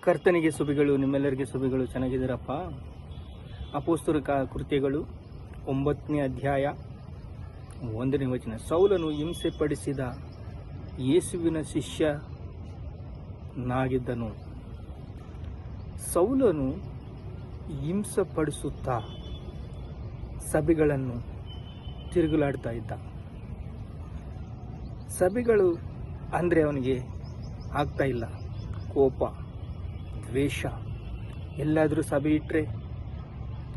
ಕರ್ತನಿಗೆ ಸುಬಿಗಳು ನಿಮ್ಮೆಲ್ಲರಿಗೆ ಸುಬಿಗಳು ಚೆನ್ನಾಗಿದ್ದೀರಪ್ಪ. ಅಪೋಸ್ತುರ ಕೃತ್ಯಗಳು, ಒಂಬತ್ತನೇ ಅಧ್ಯಾಯ, ಒಂದನೇ ವಚನ. ಸೌಲನು ಹಿಂಸೆ ಪಡಿಸಿದ ಯೇಸುವಿನ ಶಿಷ್ಯನಾಗಿದ್ದನು. ಸೌಲನು ಹಿಂಸೆ ಪಡಿಸುತ್ತಾ ಸಭೆಗಳನ್ನು ತಿರುಗಲಾಡ್ತಾ ಇದ್ದ. ಸಭೆಗಳು ಅಂದರೆ ಅವನಿಗೆ ಆಗ್ತಾ ಇಲ್ಲ. ಕೋಪ. ದ್ವೇಷ. ಎಲ್ಲಾದರೂ ಸಭೆ ಇಟ್ಟರೆ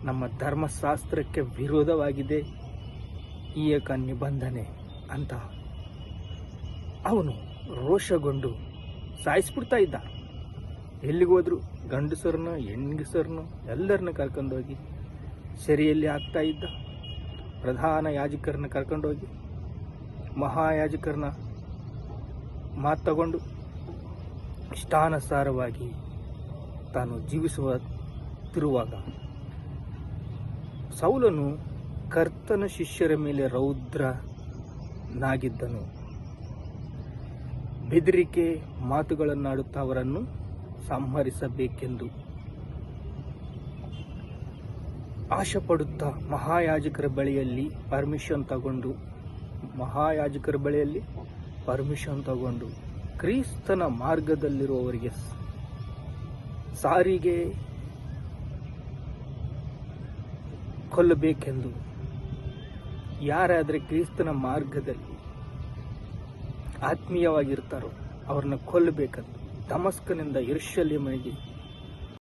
ನಮ್ಮ ಧರ್ಮಶಾಸ್ತ್ರಕ್ಕೆ ವಿರೋಧವಾಗಿದೆ. ಈ ಏಕ ನಿಬಂಧನೆ ಅಂತ ಅವನು ರೋಷಗೊಂಡು ಸಾಯಿಸ್ಬಿಡ್ತಾ ಇದ್ದ. ಎಲ್ಲಿಗೋದ್ರು ಗಂಡಸರನ್ನ ಹೆಂಗಸರನ್ನ ಎಲ್ಲರನ್ನ ಕರ್ಕೊಂಡೋಗಿ ಸೆರೆಯಲ್ಲಿ ಹಾಕ್ತಾ ಇದ್ದ. ಪ್ರಧಾನ ಯಾಜಕರನ್ನ ಕರ್ಕೊಂಡೋಗಿ ಮಹಾಯಾಜಕರನ್ನ ಮಾತು ತಗೊಂಡು ಇಷ್ಟಾನುಸಾರವಾಗಿ ತಾನು ಜೀವಿಸುತ್ತಿರುವಾಗ ಸೌಲನು ಕರ್ತನ ಶಿಷ್ಯರ ಮೇಲೆ ರೌದ್ರನಾಗಿದ್ದನು. ಬೆದರಿಕೆ ಮಾತುಗಳನ್ನಾಡುತ್ತಾ ಅವರನ್ನು ಸಂಹರಿಸಬೇಕೆಂದು ಆಶೆ ಪಡುತ್ತಾ ಮಹಾಯಾಜಕರ ಬಳಿಯಲ್ಲಿ ಪರ್ಮಿಷನ್ ತಗೊಂಡು, ಮಹಾಯಾಜಕರ ಬಳಿಯಲ್ಲಿ ಪರ್ಮಿಷನ್ ತಗೊಂಡು ಕ್ರಿಸ್ತನ ಮಾರ್ಗದಲ್ಲಿರುವವರಿಗೆ ಸಾರಿಗೆ ಕೊಲ್ಲಬೇಕೆಂದು ಯಾರಾದರೆ ಕ್ರಿಸ್ತನ ಮಾರ್ಗದಲ್ಲಿ ಆತ್ಮೀಯವಾಗಿರ್ತಾರೋ ಅವ್ರನ್ನ ಕೊಲ್ಲಬೇಕಂತ ತಮಸ್ಕನಿಂದ ಇರ್ಷಲಿಮನಿಗೆ